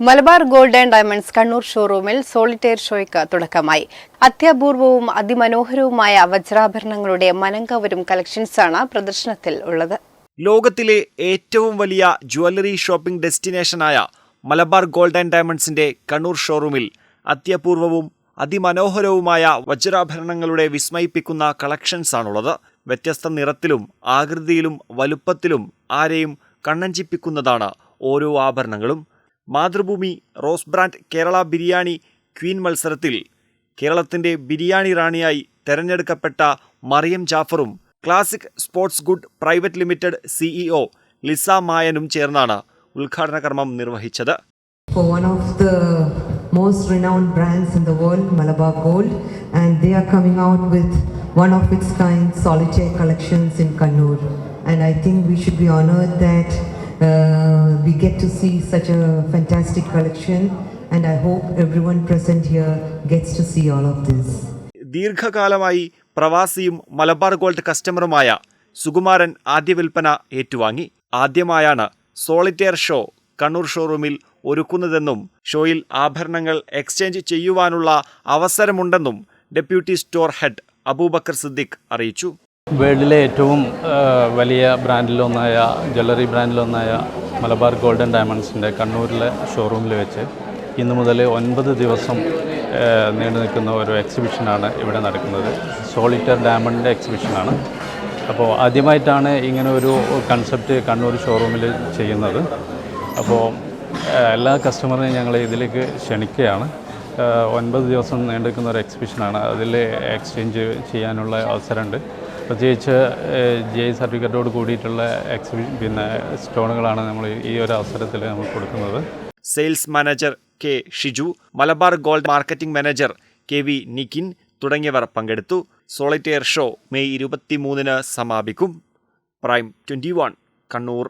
Malabar gold and diamonds Kannur ഷോറൂമിൽ solitaire ഷോയ്ക്ക് തുടക്കമായി. അത്യപൂർവവും അതിമനോഹരവുമായ വജ്രാഭരണങ്ങളുടെ മനംകവരും കളക്ഷൻസാണ് പ്രദർശനത്തിൽ ഉള്ളത്. ലോകത്തിലെ ഏറ്റവും വലിയ ജ്വല്ലറി ഷോപ്പിംഗ് ഡെസ്റ്റിനേഷനായ മലബാർ ഗോൾഡ് ആൻഡ് ഡയമണ്ട്സിന്റെ കണ്ണൂർ ഷോറൂമിൽ അത്യപൂർവവും അതിമനോഹരവുമായ വജ്രാഭരണങ്ങളുടെ വിസ്മയിപ്പിക്കുന്ന കളക്ഷൻസാണുള്ളത്. വ്യത്യസ്ത നിറത്തിലും ആകൃതിയിലും വലുപ്പത്തിലും ആരെയും കണ്ണഞ്ചിപ്പിക്കുന്നതാണ് ഓരോ ആഭരണങ്ങളും. Mathrubhumi rose brand Kerala biryani queen മത്സരത്തിൽ കേരളത്തിന്റെ ബിരിയാണി റാണിയായി തെരഞ്ഞെടുക്കപ്പെട്ട Mariyam ജാഫറും classic sports good private limited CEO Lisa മായനും ചേർന്നാണ് ഉദ്ഘാടന കർമ്മം നിർവഹിച്ചത്. We get to see such a fantastic collection, and I hope everyone present here gets to see all of this. ദീർഘകാലമായി പ്രവാസിയും മലബാർ ഗോൾഡ് കസ്റ്റമറുമായ സുകുമാരൻ ആദ്യ വിൽപ്പന ഏറ്റുവാങ്ങി ആദ്യമായാണ് സോളിറ്റയർ ഷോ കണ്ണൂർ ഷോറൂമിൽ ഒരുക്കുന്നതെന്നും ഷോയിൽ ആഭരണങ്ങൾ എക്സ്ചേഞ്ച് ചെയ്യുവാനുള്ള അവസരമുണ്ടെന്നും deputy store head Abubakar Siddique അറിയിച്ചു വേൾഡിലെ ഏറ്റവും വലിയ ബ്രാൻഡിലൊന്നായ ജ്വല്ലറി ബ്രാൻഡിലൊന്നായ മലബാർ ഗോൾഡൻ ഡയമണ്ട്സിന്റെ കണ്ണൂരിലെ ഷോറൂമിൽ വെച്ച് ഇന്ന് മുതൽ ഒൻപത് ദിവസം നീണ്ടു നിൽക്കുന്ന ഒരു എക്സിബിഷനാണ് ഇവിടെ നടക്കുന്നത്. സോളിറ്റർ ഡയമണ്ടിന്റെ എക്സിബിഷനാണ്. അപ്പോൾ ആദ്യമായിട്ടാണ് ഇങ്ങനെ ഒരു കൺസെപ്റ്റ് കണ്ണൂർ ഷോറൂമിൽ ചെയ്യുന്നത്. അപ്പോൾ എല്ലാ കസ്റ്റമറിനെയും ഞങ്ങൾ ഇതിലേക്ക് ക്ഷണിക്കുകയാണ്. ഒൻപത് ദിവസം നീണ്ടു നിൽക്കുന്ന ഒരു എക്സിബിഷനാണ്. അതിൽ എക്സ്ചേഞ്ച് ചെയ്യാനുള്ള അവസരമുണ്ട്. പ്രത്യേകിച്ച് ജി ഐ സർട്ടിഫിക്കറ്റോട് കൂടിയിട്ടുള്ള എക്സിബി പിന്നെ സ്റ്റോണുകളാണ് നമ്മൾ ഈ ഒരു അവസരത്തിൽ നമ്മൾ കൊടുക്കുന്നത്. Sales manager K Shiju Malabar gold marketing manager K V Nikhin തുടങ്ങിയവർ പങ്കെടുത്തു. സോളിറ്റയർ ഷോ മെയ് ഇരുപത്തിമൂന്നിന് സമാപിക്കും. Prime twenty one Kannur.